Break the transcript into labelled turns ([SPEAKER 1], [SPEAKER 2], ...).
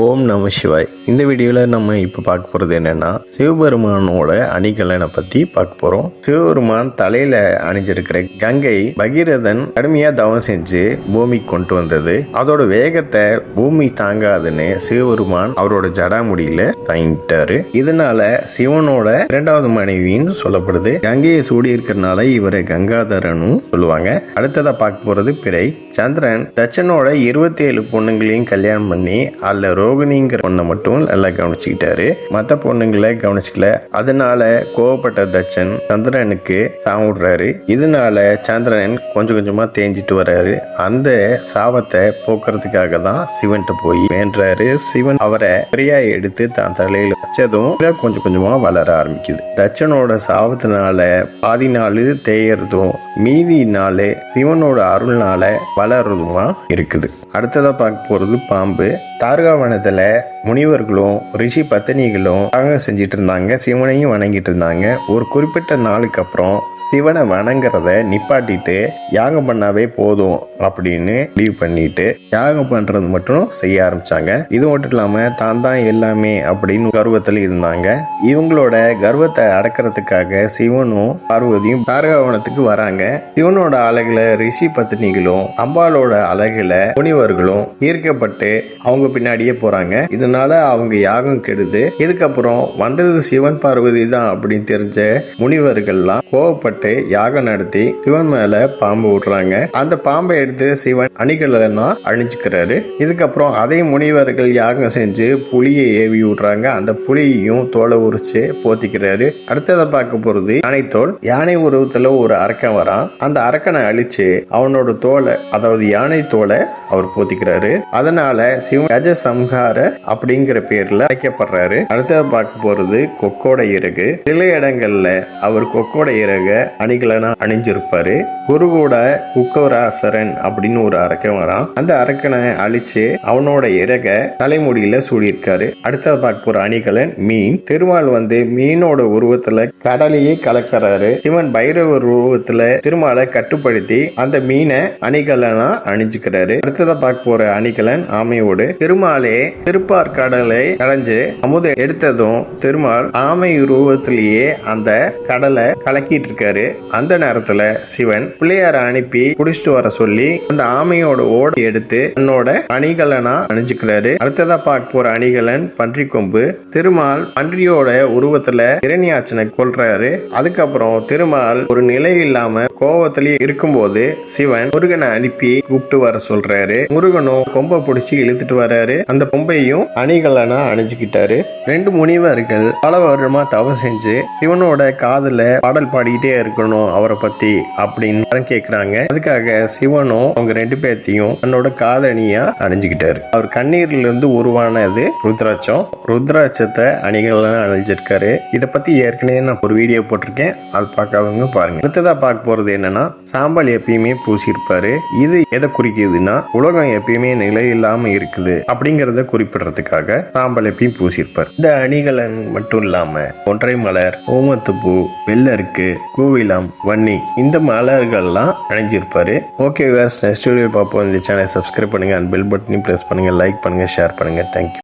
[SPEAKER 1] ஓம் நம சிவாய். இந்த வீடியோவில் நம்ம இப்போ பார்க்க போகிறது என்னென்னா சிவபெருமானோட அணிகலனை பற்றி பார்க்க போகிறோம் சிவபெருமான் தலையில் அணிஞ்சிருக்கிற கங்கை பகீரதன் கடுமையாக தவம் செஞ்சு பூமிக்கு கொண்டு வந்தது. அதோட வேகத்தை பூமி தாங்காதுன்னு சிவபெருமான் அவரோட ஜடாமுடியில் தாங்கிட்டாரு. இதனால சிவனோட இரண்டாவது மனைவின்னு சொல்லப்படுது. கங்கையை சூடி இருக்கிறனால இவரை கங்காதரனும் சொல்லுவாங்க. அடுத்ததாக பார்க்க போகிறது பிறை. சந்திரன் தச்சனோட இருபத்தி ஏழு பொண்ணுங்களையும் கல்யாணம் பண்ணி அல்ல ரோகிணிங்கிற பொண்ணை மட்டும் நல்லா கவனிச்சுக்கிட்டாரு. மற்ற பொண்ணுங்களை கவனிச்சுக்கல. அதனால கோவப்பட்ட தச்சன் சந்திரனுக்கு சாவிடுறாரு இதனால சந்திரன் கொஞ்சம் கொஞ்சமா தேஞ்சிட்டு வர்றாரு. அந்த சாபத்தை போக்குறதுக்காக தான் சிவன்கிட்ட போய் வேண்டுறாரு. சிவன் அவரை பிரியா எடுத்து தான் தலையில வச்சதும் கொஞ்சம் கொஞ்சமா வளர ஆரம்பிக்குது. தச்சனோட சாபத்தினால பாதி நாள் தேயறதும் மீதி நாள் சிவனோட அருள்னால வளர்றதுமா இருக்குது. அடுத்ததாக பார்க்க போகிறது பாம்பு. தார்காவனத்துல முனிவர்களும் ரிஷி பத்தினிகளும் யாகம் செஞ்சிட்டு இருந்தாங்க சிவனையும் வணங்கிட்டு இருந்தாங்க ஒரு குறிப்பிட்ட நாளுக்கு அப்புறம் சிவனை வணங்குறத நிப்பாட்டிட்டு யாகம் பண்ணாவே போதும் அப்படின்னு முடிவு பண்ணிட்டு யாகம் பண்றது மட்டும் செய்ய ஆரம்பிச்சாங்க. இது மட்டும் இல்லாம தான் தான் எல்லாமே அப்படின்னு கர்வத்தில் இருந்தாங்க. இவங்களோட கர்வத்தை அடக்கிறதுக்காக சிவனும் பார்வதியும் தாரகாவனத்துக்கு வராங்க. சிவனோட அழகுல ரிஷி பத்தினிகளும் அம்பாலோட அழகுல முனிவர்களும் ஈர்க்கப்பட்டு அவங்க பின்னாடியே போறாங்க. அதனால அவங்க யாகம் கெடுது. இதுக்கப்புறம் வந்தது சிவன் பார்வதி தான் அப்படின்னு தெரிஞ்ச முனிவர்கள்லாம் கோவப்பட்டு யாகம் நடத்தி சிவன் மேல பாம்பு விடுறாங்க அந்த பாம்பை எடுத்து சிவன் அணிகளெல்லாம் அணிச்சுக்கிறாரு இதுக்கப்புறம் அதே முனிவர்கள் யாகம் செஞ்சு புலியை ஏவி விடுறாங்க அந்த புலியையும் தோலை உரிச்சு போத்திக்கிறாரு. அடுத்ததை பார்க்க போறது யானை தோல் யானை உருவத்துல ஒரு அரக்கன் வரான். அந்த அரக்கனை அழிச்சு அவனோட தோலை அதாவது யானை தோலை அவர் போத்திக்கிறாரு. அதனால சிவன் கஜ சம்ஹார அப்படிங்கிற பேர்ல அழைக்கப்படுறாரு. அடுத்தது பார்க்க போறது கொக்கோட இறகு. சில இடங்கள்ல அவர் கொக்கோட இறக அணிகலனா அணிஞ்சிருப்பாரு. குருவோட குக்கவராசரன் அப்படின்னு ஒரு அரக்கன் வரான். அந்த அரக்கனை அழிச்சு அவனோட இறக தலைமுடியில சூடியிருக்காரு. அடுத்தது பார்க்க போற அணிகலன் மீன். திருமால் வந்து மீனோட உருவத்துல கடலையே கலக்கிறாரு. சிவன் பைரவர் உருவத்துல திருமாலை கட்டுப்படுத்தி அந்த மீனை அணிகலனா அணிஞ்சுக்கிறாரு. அடுத்ததை பார்க்க போற அணிகலன் ஆமையோடு திருமாலே திருப்பார் கடலை கடைஞ்சு அமுத எடுத்ததும் திருமால் ஆமை உருவத்திலேயே அந்த கடலை கலக்கிட்டு இருக்காரு அந்த நேரத்துல சிவன் பிள்ளையார அனுப்பி குடிச்சிட்டு வர சொல்லி அந்த ஆமையோட ஓட எடுத்து தன்னோட அணிகலனா அணிஞ்சுக்கிறாரு. அடுத்ததா பார்க்க போற அணிகலன் பன்றி கொம்பு திருமால் பன்றியோட உருவத்துல இரணியாச்சனை கொல்றாரு. அதுக்கப்புறம் திருமால் ஒரு நிலை இல்லாம கோவத்திலேயே இருக்கும்போது சிவன் முருகனை அனுப்பி கூப்பிட்டு வர சொல்றாரு. முருகனும் கொம்பை பிடிச்சி இழுத்துட்டு வர்றாரு அந்த கொம்பையும் அணிகலனா அணிஞ்சுக்கிட்டாரு. ரெண்டு முனிவர்கள் பல வருடமா தவறு செஞ்சு சிவனோட காதுல பாடல் பாடிக்கிட்டே இருக்கணும் அவரை பத்தி அப்படின்னு கேக்குறாங்க. அதுக்காக சிவனும் அவங்க ரெண்டு பேர்த்தையும் தன்னோட காதணியா அணிஞ்சுக்கிட்டாரு. அவர் கண்ணீர்ல இருந்து உருவானது ருத்ராட்சம். ருத்ராட்சத்தை அணிகலனா அணிஞ்சிருக்காரு. இதை பத்தி ஏற்கனவே நான் ஒரு வீடியோ போட்டிருக்கேன். அது பார்க்காதவங்க பாருங்க. அடுத்ததா பார்க்க போறது என்னன்னா சாம்பல் எப்பயுமே பூசியிருப்பாரு. இது எதை குறிக்குதுன்னா உலகம் எப்பயுமே நிலை இல்லாம இருக்குது அப்படிங்கறத குறிப்பிடுறதுக்கு அழகுக்காக எப்பயும் பூசியிருப்பார். இந்த அணிகலன் மட்டும் இல்லாம ஒன்றை மலர் ஓமத்துப்பூ வெள்ளருக்கு கோவிலம் வன்னி இந்த மலர்கள்லாம் அணிஞ்சிருப்பாரு. ஓகே வேர்ஸ் நெக்ஸ்ட் வீடியோ பார்ப்போம். இந்த சேனலை சப்ஸ்கிரைப் பண்ணுங்க. அண்ட் பெல் பட்டனையும் ப்ரெஸ் பண்ணுங்க. லைக் பண்ணுங்க ஷேர் பண்ணுங்க. Thank you